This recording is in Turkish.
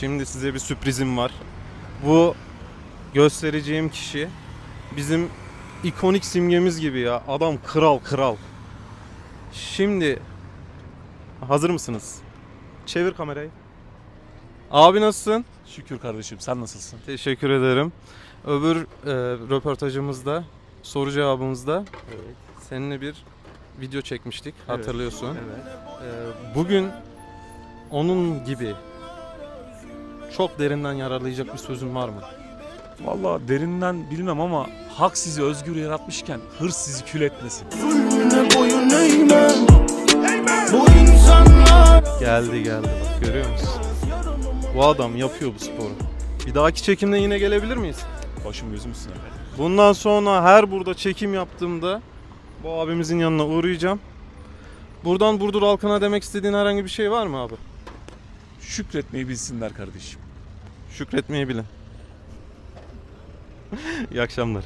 Şimdi size bir sürprizim var. Bu göstereceğim kişi bizim ikonik simgemiz gibi ya. Adam kral kral. Şimdi hazır mısınız? Çevir kamerayı. Abi nasılsın? Şükür kardeşim sen nasılsın? Teşekkür ederim. Öbür e, röportajımızda, soru cevabımızda seninle bir video çekmiştik. Hatırlıyorsun. Evet. E, bugün onun gibi çok derinden yararlayacak bir sözün var mı? Valla derinden bilmem ama hak sizi özgür yaratmışken hırs sizi kül etmesin. Zulmüne boyun eğmem Bu insanlar Geldi geldi bak görüyor musun? Bu adam yapıyor bu sporu. Bir dahaki çekimde yine gelebilir miyiz? Başım gözüm üstüne. Bundan sonra her burada çekim yaptığımda bu abimizin yanına uğrayacağım. Buradan Burdur halkına demek istediğin herhangi bir şey var mı abi? Şükretmeyi bilsinler kardeşim. Şükretmeyi bilin. İyi akşamlar.